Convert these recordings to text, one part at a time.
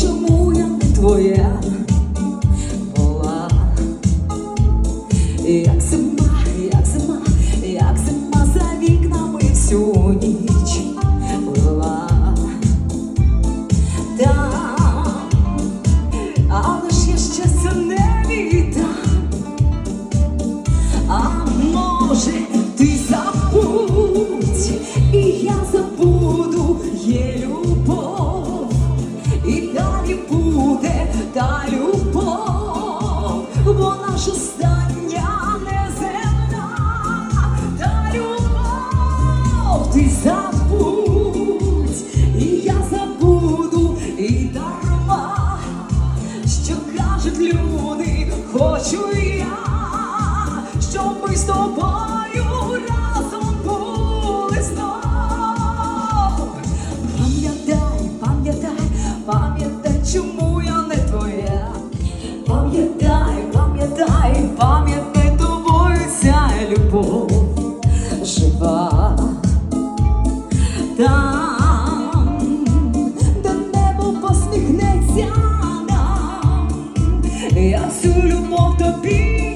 Чому я твоя була, як зима, як зима, як зима за вікнами всю ніч плила. Але ж я щастя не а може ти забудь, і я забуду є. Хочу я, щоб ми з тобою разом були знов. Пам'ятай, пам'ятай, пам'ятай, чому я не твоя. Пам'ятай, пам'ятай, пам'ятай тобою ця любов жива. Там, я всю любов тобі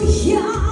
Yeah.